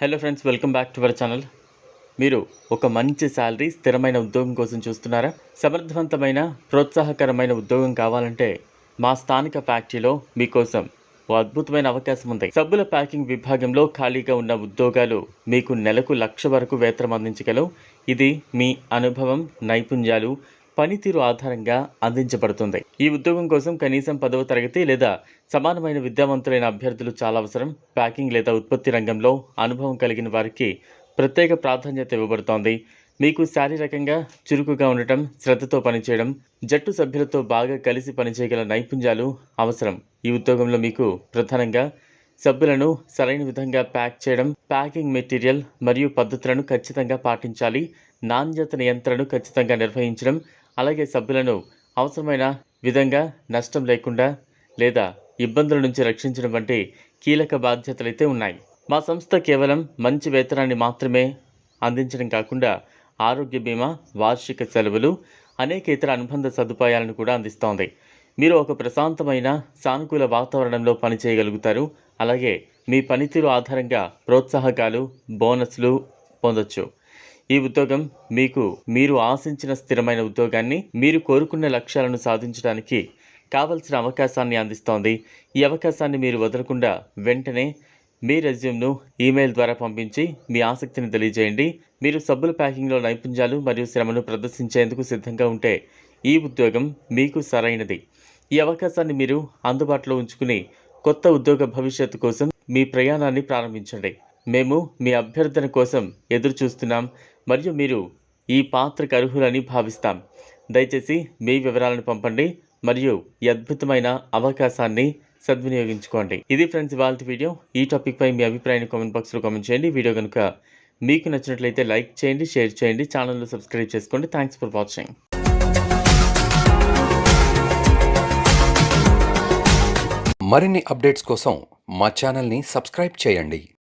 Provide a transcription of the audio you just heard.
Hello friends welcome back to our channel మీరు ఒక మంచి శాలరీ స్థిరమైన ఉద్యోగం కోసం చూస్తున్నారా? సమర్థవంతమైన ప్రోత్సాహకరమైన ఉద్యోగం కావాలంటే మా స్థానిక ఫ్యాక్టరీలో మీకోసం ఓ అద్భుతమైన అవకాశం ఉంది. సబ్బుల ప్యాకింగ్ విభాగంలో ఖాళీగా ఉన్న ఉద్యోగాలు మీకు నెలకు లక్ష వరకు వేతనం అందించగలవు. ఇది మీ అనుభవం నైపుణ్యాలు పనితీరు ఆధారంగా అందించబడుతుంది. ఈ ఉద్యోగం కోసం కనీసం పదవ తరగతి లేదా సమానమైన విద్యావంతులైన అభ్యర్థులు చాలా అవసరం. ప్యాకింగ్ లేదా ఉత్పత్తి రంగంలో అనుభవం కలిగిన వారికి ప్రత్యేక ప్రాధాన్యత ఇవ్వబడుతోంది. మీకు శారీరకంగా చురుకుగా ఉండటం శ్రద్ధతో పనిచేయడం జట్టు సభ్యులతో బాగా కలిసి పనిచేయగల నైపుణ్యాలు అవసరం. ఈ ఉద్యోగంలో మీకు ప్రధానంగా సభ్యులను సరైన విధంగా ప్యాక్ చేయడం ప్యాకింగ్ మెటీరియల్ మరియు పద్ధతులను ఖచ్చితంగా పాటించాలి. నాణ్యత నియంత్రణను ఖచ్చితంగా నిర్వహించడం అలాగే సభ్యులను అవసరమైన విధంగా నష్టం లేకుండా లేదా ఇబ్బందుల నుంచి రక్షించడం వంటి కీలక బాధ్యతలు అయితే ఉన్నాయి. మా సంస్థ కేవలం మంచి వేతనాన్ని మాత్రమే అందించడం కాకుండా ఆరోగ్య బీమా వార్షిక సెలవులు అనేక ఇతర అనుబంధ సదుపాయాలను కూడా అందిస్తోంది. మీరు ఒక ప్రశాంతమైన సానుకూల వాతావరణంలో పనిచేయగలుగుతారు. అలాగే మీ పనితీరు ఆధారంగా ప్రోత్సాహకాలు బోనస్లు పొందొచ్చు. ఈ ఉద్యోగం మీకు మీరు ఆశించిన స్థిరమైన ఉద్యోగాన్ని మీరు కోరుకున్న లక్ష్యాలను సాధించడానికి కావలసిన అవకాశాన్ని అందిస్తోంది. ఈ అవకాశాన్ని మీరు వదలకుండా వెంటనే మీ రెజ్యూమ్ను ఈమెయిల్ ద్వారా పంపించి మీ ఆసక్తిని తెలియజేయండి. మీరు సబ్బుల ప్యాకింగ్లో నైపుణ్యాలు మరియు శ్రమను ప్రదర్శించేందుకు సిద్ధంగా ఉంటే ఈ ఉద్యోగం మీకు సరైనది. ఈ అవకాశాన్ని మీరు అందుబాటులో ఉంచుకుని కొత్త ఉద్యోగ భవిష్యత్తు కోసం మీ ప్రయాణాన్ని ప్రారంభించండి. మేము మీ అభ్యర్థన కోసం ఎదురుచూస్తున్నాం మరియు మీరు ఈ పాత్రకు అర్హులని భావిస్తాం. దయచేసి మీ వివరాలను పంపండి మరియు ఈ అద్భుతమైన అవకాశాన్ని సద్వినియోగించుకోండి. ఇది ఫ్రెండ్స్ ఇవాళ వీడియో. ఈ టాపిక్పై మీ అభిప్రాయాన్ని కామెంట్ బాక్స్లో కామెంట్ చేయండి. వీడియో కనుక మీకు నచ్చినట్లయితే లైక్ చేయండి షేర్ చేయండి ఛానల్ను సబ్స్క్రైబ్ చేసుకోండి. Thanks for watching. మరిన్ని అప్డేట్స్ కోసం మా ఛానల్ని సబ్స్క్రైబ్ చేయండి.